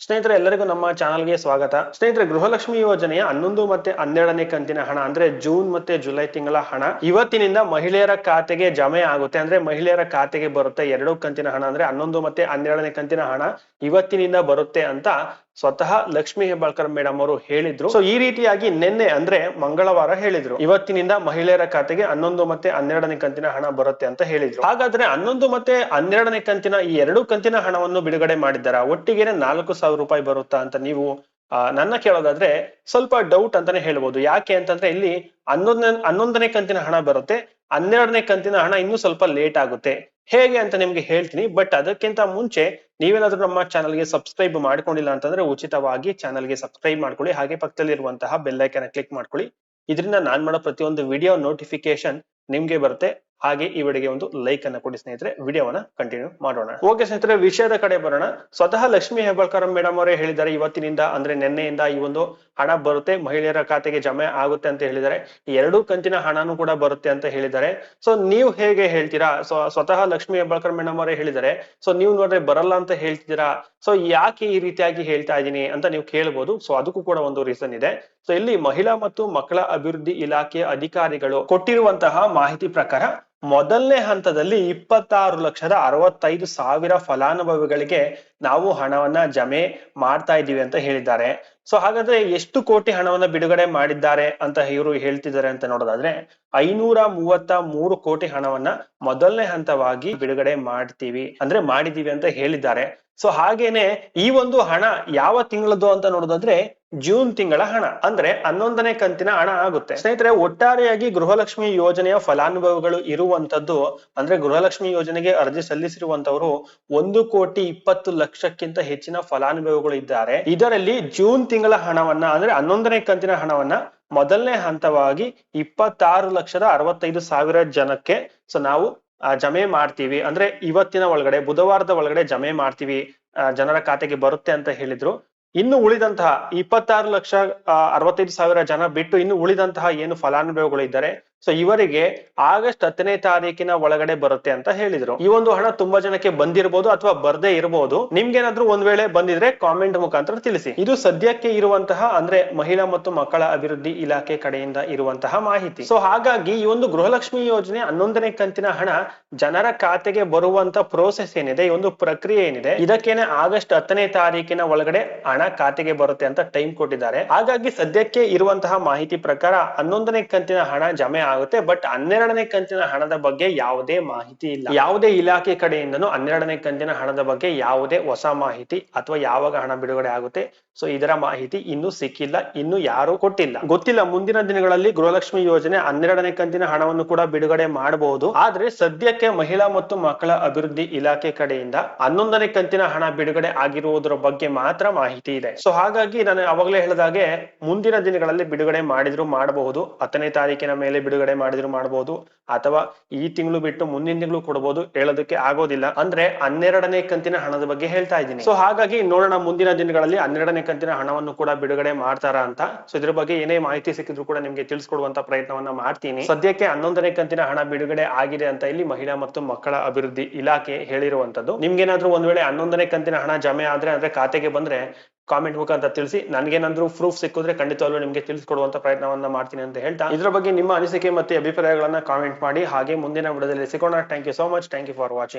ಸ್ನೇಹಿತರೆ, ಎಲ್ಲರಿಗೂ ನಮ್ಮ ಚಾನಲ್ಗೆ ಸ್ವಾಗತ. ಸ್ನೇಹಿತರೆ, ಗೃಹಲಕ್ಷ್ಮಿ ಯೋಜನೆಯ ಹನ್ನೊಂದು ಮತ್ತೆ ಹನ್ನೆರಡನೇ ಕಂತಿನ ಹಣ ಅಂದ್ರೆ ಜೂನ್ ಮತ್ತೆ ಜುಲೈ ತಿಂಗಳ ಹಣ. ಇವತ್ತಿನಿಂದ ಮಹಿಳೆಯರ ಖಾತೆಗೆ ಜಮೆ ಆಗುತ್ತೆ ಅಂದ್ರೆ ಮಹಿಳೆಯರ ಖಾತೆಗೆ ಬರುತ್ತೆ ಎರಡು ಕಂತಿನ ಹಣ ಅಂದ್ರೆ ಹನ್ನೊಂದು ಮತ್ತೆ ಹನ್ನೆರಡನೇ ಕಂತಿನ ಹಣ. ಇವತ್ತಿನಿಂದ ಬರುತ್ತೆ ಅಂತ ಸ್ವತಃ ಲಕ್ಷ್ಮಿ ಹೆಬ್ಬಾಳ್ಕರ್ ಮೇಡಮ್ ಅವರು ಹೇಳಿದ್ರು. ಸೊ ಈ ರೀತಿಯಾಗಿ ನಿನ್ನೆ ಅಂದ್ರೆ ಮಂಗಳವಾರ ಹೇಳಿದ್ರು. ಇವತ್ತಿನಿಂದ ಮಹಿಳೆಯರ ಖಾತೆಗೆ ಹನ್ನೊಂದು ಮತ್ತೆ ಹನ್ನೆರಡನೇ ಕಂತಿನ ಹಣ ಬರುತ್ತೆ ಅಂತ ಹೇಳಿದ್ರು. ಹಾಗಾದ್ರೆ ಹನ್ನೊಂದು ಮತ್ತೆ ಹನ್ನೆರಡನೇ ಕಂತಿನ ಈ ಎರಡು ಕಂತಿನ ಹಣವನ್ನು ಬಿಡುಗಡೆ ಮಾಡಿದ್ದಾರ? ಒಟ್ಟಿಗೆ ನಾಲ್ಕು ಸಾವಿರ ರೂಪಾಯಿ ಬರುತ್ತಾ ಅಂತ ನೀವು ನನ್ನ ಕೇಳೋದಾದ್ರೆ ಸ್ವಲ್ಪ ಡೌಟ್ ಅಂತಾನೆ ಹೇಳ್ಬೋದು. ಯಾಕೆ ಅಂತಂದ್ರೆ ಇಲ್ಲಿ ಹನ್ನೊಂದನೇ ಹನ್ನೊಂದನೇ ಕಂತಿನ ಹಣ ಬರುತ್ತೆ. ಹನ್ನೆರಡನೇ ಕಂತಿನ ಹಣ ಇನ್ನೂ ಸ್ವಲ್ಪ ಲೇಟ್ ಆಗುತ್ತೆ. ಹೇಗೆ ಅಂತ ನಿಮ್ಗೆ ಹೇಳ್ತೀನಿ. ಬಟ್ ಅದಕ್ಕಿಂತ ಮುಂಚೆ ನೀವೇನಾದ್ರೂ ನಮ್ಮ ಚಾನಲ್ಗೆ ಸಬ್ಸ್ಕ್ರೈಬ್ ಮಾಡ್ಕೊಂಡಿಲ್ಲ ಅಂತಂದ್ರೆ ಉಚಿತವಾಗಿ ಚಾನಲ್ಗೆ ಸಬ್ಸ್ಕ್ರೈಬ್ ಮಾಡ್ಕೊಳ್ಳಿ. ಹಾಗೆ ಪಕ್ಕದಲ್ಲಿರುವಂತಹ ಬೆಲ್ ಐಕನ್ ಕ್ಲಿಕ್ ಮಾಡ್ಕೊಳ್ಳಿ. ಇದರಿಂದ ನಾನ್ ಮಾಡೋ ಪ್ರತಿಯೊಂದು ವಿಡಿಯೋ ನೋಟಿಫಿಕೇಶನ್ ನಿಮ್ಗೆ ಬರುತ್ತೆ. ಹಾಗೆ ಈ ವಿಡಿಯೋಗೆ ಒಂದು ಲೈಕ್ ಅನ್ನ ಕೊಡಿ ಸ್ನೇಹಿತರೆ, ವಿಡಿಯೋವನ್ನ ಕಂಟಿನ್ಯೂ ಮಾಡೋಣ. ಓಕೆ ಸ್ನೇಹಿತರೆ, ವಿಷಯದ ಕಡೆ ಬರೋಣ. ಸ್ವತಃ ಲಕ್ಷ್ಮಿ ಹೆಬ್ಬಾಳ್ಕರ್ ಮೇಡಮ್ ಅವರೇ ಹೇಳಿದ್ದಾರೆ, ಇವತ್ತಿನಿಂದ ಅಂದ್ರೆ ನಿನ್ನೆಯಿಂದ ಈ ಒಂದು ಹಣ ಬರುತ್ತೆ, ಮಹಿಳೆಯರ ಖಾತೆಗೆ ಜಮೆ ಆಗುತ್ತೆ ಅಂತ ಹೇಳಿದ್ದಾರೆ. ಎರಡು ಕಂತಿನ ಹಣನೂ ಕೂಡ ಬರುತ್ತೆ ಅಂತ ಹೇಳಿದ್ದಾರೆ. ಸೊ ನೀವು ಹೇಗೆ ಹೇಳ್ತೀರಾ? ಸೊ ಸ್ವತಃ ಲಕ್ಷ್ಮಿ ಹೆಬ್ಬಾಳ್ಕರ್ ಮೇಡಮ್ ಅವರೇ ಹೇಳಿದ್ದಾರೆ. ಸೊ ನೀವು ನೋಡ್ರೆ ಬರಲ್ಲ ಅಂತ ಹೇಳ್ತಿದ್ದೀರಾ? ಸೊ ಯಾಕೆ ಈ ರೀತಿಯಾಗಿ ಹೇಳ್ತಾ ಇದ್ದೀನಿ ಅಂತ ನೀವು ಕೇಳಬಹುದು ಸೊ ಅದಕ್ಕೂ ಕೂಡ ಒಂದು ರೀಸನ್ ಇದೆ. ಸೊ ಇಲ್ಲಿ ಮಹಿಳಾ ಮತ್ತು ಮಕ್ಕಳ ಅಭಿವೃದ್ಧಿ ಇಲಾಖೆಯ ಅಧಿಕಾರಿಗಳು ಕೊಟ್ಟಿರುವಂತಹ ಮಾಹಿತಿ ಪ್ರಕಾರ ಮೊದಲನೇ ಹಂತದಲ್ಲಿ ಇಪ್ಪತ್ತಾರು ಲಕ್ಷದ ಅರವತ್ತೈದು ಸಾವಿರ ಫಲಾನುಭವಿಗಳಿಗೆ ನಾವು ಹಣವನ್ನ ಜಮೆ ಮಾಡ್ತಾ ಇದ್ದೀವಿ ಅಂತ ಹೇಳಿದ್ದಾರೆ. ಸೊ ಹಾಗಾದ್ರೆ ಎಷ್ಟು ಕೋಟಿ ಹಣವನ್ನ ಬಿಡುಗಡೆ ಮಾಡಿದ್ದಾರೆ ಅಂತ ಇವರು ಹೇಳ್ತಿದ್ದಾರೆ ಅಂತ ನೋಡೋದಾದ್ರೆ ಐನೂರ ಮೂವತ್ತ ಮೂರು ಕೋಟಿ ಹಣವನ್ನ ಮೊದಲನೇ ಹಂತವಾಗಿ ಬಿಡುಗಡೆ ಮಾಡ್ತೀವಿ ಅಂದ್ರೆ ಮಾಡಿದೀವಿ ಅಂತ ಹೇಳಿದ್ದಾರೆ. ಸೊ ಹಾಗೇನೆ ಈ ಒಂದು ಹಣ ಯಾವ ತಿಂಗಳದ್ದು ಅಂತ ನೋಡೋದಾದ್ರೆ ಜೂನ್ ತಿಂಗಳ ಹಣ. ಅಂದ್ರೆ ಹನ್ನೊಂದನೇ ಕಂತಿನ ಹಣ ಆಗುತ್ತೆ. ಸ್ನೇಹಿತರೆ, ಒಟ್ಟಾರೆಯಾಗಿ ಗೃಹಲಕ್ಷ್ಮಿ ಯೋಜನೆಯ ಫಲಾನುಭವಿಗಳು ಇರುವಂತದ್ದು, ಅಂದ್ರೆ ಗೃಹಲಕ್ಷ್ಮಿ ಯೋಜನೆಗೆ ಅರ್ಜಿ ಸಲ್ಲಿಸಿರುವಂತವರು ಒಂದು ಕೋಟಿ ಇಪ್ಪತ್ತು ಲಕ್ಷಕ್ಕಿಂತ ಹೆಚ್ಚಿನ ಫಲಾನುಭವಿಗಳು ಇದ್ದಾರೆ. ಇದರಲ್ಲಿ ಜೂನ್ ತಿಂಗಳ ಹಣವನ್ನ, ಅಂದ್ರೆ ಹನ್ನೊಂದನೇ ಕಂತಿನ ಹಣವನ್ನ ಮೊದಲನೇ ಹಂತವಾಗಿ ಇಪ್ಪತ್ತಾರು ಲಕ್ಷದ ಅರವತ್ತೈದು ಸಾವಿರ ಜನಕ್ಕೆ ಸೊ ನಾವು ಜಮೆ ಮಾಡ್ತೀವಿ. ಅಂದ್ರೆ ಇವತ್ತಿನ ಒಳಗಡೆ, ಬುಧವಾರದ ಒಳಗಡೆ ಜಮೆ ಮಾಡ್ತೀವಿ ಜನರ ಖಾತೆಗೆ ಬರುತ್ತೆ ಅಂತ ಹೇಳಿದ್ರು. ಇನ್ನು ಉಳಿದಂತಹ ಇಪ್ಪತ್ತಾರು ಲಕ್ಷ ಅರವತ್ತೈದು ಸಾವಿರ ಜನ ಬಿಟ್ಟು ಇನ್ನು ಉಳಿದಂತಹ ಏನು ಫಲಾನುಭವಿಗಳು ಇದ್ದಾರೆ ಸೊ ಇವರಿಗೆ ಆಗಸ್ಟ್ ಹತ್ತನೇ ತಾರೀಕಿನ ಒಳಗಡೆ ಬರುತ್ತೆ ಅಂತ ಹೇಳಿದ್ರು. ಈ ಒಂದು ಹಣ ತುಂಬಾ ಜನಕ್ಕೆ ಬಂದಿರಬಹುದು ಅಥವಾ ಬರದೇ ಇರಬಹುದು ನಿಮ್ಗೇನಾದ್ರೂ ಒಂದ್ ವೇಳೆ ಬಂದಿದ್ರೆ ಕಾಮೆಂಟ್ ಮುಖಾಂತರ ತಿಳಿಸಿ. ಇದು ಸದ್ಯಕ್ಕೆ ಇರುವಂತಹ ಅಂದ್ರೆ ಮಹಿಳಾ ಮತ್ತು ಮಕ್ಕಳ ಅಭಿವೃದ್ಧಿ ಇಲಾಖೆ ಕಡೆಯಿಂದ ಇರುವಂತಹ ಮಾಹಿತಿ. ಸೊ ಹಾಗಾಗಿ ಈ ಒಂದು ಗೃಹಲಕ್ಷ್ಮಿ ಯೋಜನೆ ಹನ್ನೊಂದನೇ ಕಂತಿನ ಹಣ ಜನರ ಖಾತೆಗೆ ಬರುವಂತ ಪ್ರೋಸೆಸ್ ಏನಿದೆ, ಈ ಒಂದು ಪ್ರಕ್ರಿಯೆ ಏನಿದೆ, ಇದಕ್ಕೇನೆ ಆಗಸ್ಟ್ ಹತ್ತನೇ ತಾರೀಕಿನ ಒಳಗಡೆ ಹಣ ಖಾತೆಗೆ ಬರುತ್ತೆ ಅಂತ ಟೈಮ್ ಕೊಟ್ಟಿದ್ದಾರೆ. ಹಾಗಾಗಿ ಸದ್ಯಕ್ಕೆ ಇರುವಂತಹ ಮಾಹಿತಿ ಪ್ರಕಾರ ಹನ್ನೊಂದನೇ ಕಂತಿನ ಹಣ ಜಮೆ ಆಗುತ್ತೆ. ಬಟ್ ಹನ್ನೆರಡನೇ ಕಂತಿನ ಹಣದ ಬಗ್ಗೆ ಯಾವುದೇ ಮಾಹಿತಿ ಇಲ್ಲ. ಯಾವುದೇ ಇಲಾಖೆ ಕಡೆಯಿಂದನೂ ಹನ್ನೆರಡನೇ ಕಂತಿನ ಹಣದ ಬಗ್ಗೆ ಯಾವುದೇ ಹೊಸ ಮಾಹಿತಿ ಅಥವಾ ಯಾವಾಗ ಹಣ ಬಿಡುಗಡೆ ಆಗುತ್ತೆ ಸೊ ಇದರ ಮಾಹಿತಿ ಇನ್ನೂ ಸಿಕ್ಕಿಲ್ಲ, ಇನ್ನು ಯಾರು ಕೊಟ್ಟಿಲ್ಲ. ಗೊತ್ತಿಲ್ಲ, ಮುಂದಿನ ದಿನಗಳಲ್ಲಿ ಗೃಹಲಕ್ಷ್ಮಿ ಯೋಜನೆ ಹನ್ನೆರಡನೇ ಕಂತಿನ ಹಣವನ್ನು ಕೂಡ ಬಿಡುಗಡೆ ಮಾಡಬಹುದು. ಆದ್ರೆ ಸದ್ಯಕ್ಕೆ ಮಹಿಳಾ ಮತ್ತು ಮಕ್ಕಳ ಅಭಿವೃದ್ಧಿ ಇಲಾಖೆ ಕಡೆಯಿಂದ ಹನ್ನೊಂದನೇ ಕಂತಿನ ಹಣ ಬಿಡುಗಡೆ ಆಗಿರುವುದರ ಬಗ್ಗೆ ಮಾತ್ರ ಮಾಹಿತಿ ಇದೆ. ಸೊ ಹಾಗಾಗಿ ನಾನು ಅವಾಗಲೇ ಹೇಳಿದಾಗೆ ಮುಂದಿನ ದಿನಗಳಲ್ಲಿ ಬಿಡುಗಡೆ ಮಾಡಿದ್ರು ಮಾಡಬಹುದು, ಹತ್ತನೇ ತಾರೀಕಿನ ಮೇಲೆ ಬಿಡುಗಡೆ ಮಾಡಿದ್ರು ಮಾಡಬಹುದು, ಅಥವಾ ಈ ತಿಂಗಳು ಬಿಟ್ಟು ಮುಂದಿನ ತಿಂಗಳು ಕೊಡಬಹುದು ಹೇಳೋದಕ್ಕೆ ಆಗೋದಿಲ್ಲ. ಅಂದ್ರೆ ಹನ್ನೆರಡನೇ ಕಂತಿನ ಹಣದ ಬಗ್ಗೆ ಹೇಳ್ತಾ ಇದ್ದೀನಿ. ಸೊ ಹಾಗಾಗಿ ನೋಡೋಣ ಮುಂದಿನ ದಿನಗಳಲ್ಲಿ ಹನ್ನೆರಡನೇ ಕಂತಿನ ಹಣವನ್ನು ಕೂಡ ಬಿಡುಗಡೆ ಮಾಡ್ತಾರಾ ಅಂತ. ಸೊ ಇದ್ರ ಬಗ್ಗೆ ಏನೇ ಮಾಹಿತಿ ಸಿಕ್ಕಿದ್ರು ಕೂಡ ನಿಮ್ಗೆ ತಿಳಿಸ್ಕೊಡುವಂತ ಪ್ರಯತ್ನವನ್ನ ಮಾಡ್ತೀನಿ. ಸದ್ಯಕ್ಕೆ ಹನ್ನೊಂದನೇ ಕಂತಿನ ಹಣ ಬಿಡುಗಡೆ ಆಗಿದೆ ಅಂತ ಇಲ್ಲಿ ಮಹಿಳಾ ಮತ್ತು ಮಕ್ಕಳ ಅಭಿವೃದ್ಧಿ ಇಲಾಖೆ ಹೇಳಿರುವಂತದ್ದು. ನಿಮ್ಗೇನಾದ್ರೂ ಒಂದ್ ವೇಳೆ ಹನ್ನೊಂದನೇ ಕಂತಿನ ಹಣ ಜಮೆ ಆದ್ರೆ ಅಂದ್ರೆ ಖಾತೆಗೆ ಬಂದ್ರೆ ಕಾಮೆಂಟ್ ಮುಖಾಂತರ ತಿಳಿಸಿ. ನನ್ಗೇನಾದ್ರೂ ಪ್ರೂಫ್ ಸಿಕ್ಕಿದ್ರೆ ಖಂಡಿತವಾಗ್ಲೂ ನಿಮ್ಗೆ ತಿಳಿಸ್ಕೊಡುವಂತ ಪ್ರಯತ್ನವನ್ನ ಮಾಡ್ತೀನಿ ಅಂತ ಹೇಳ್ತಾ. ಇದ್ರ ಬಗ್ಗೆ ನಿಮ್ಮ ಅನಿಸಿಕೆ ಮತ್ತೆ ಅಭಿಪ್ರಾಯಗಳನ್ನ ಕಾಮೆಂಟ್ ಮಾಡಿ. ಹಾಗೆ ಮುಂದಿನ ವಿಡಿಯೋದಲ್ಲಿ ಸಿಗೋಣ. Thank you so much thank you for watching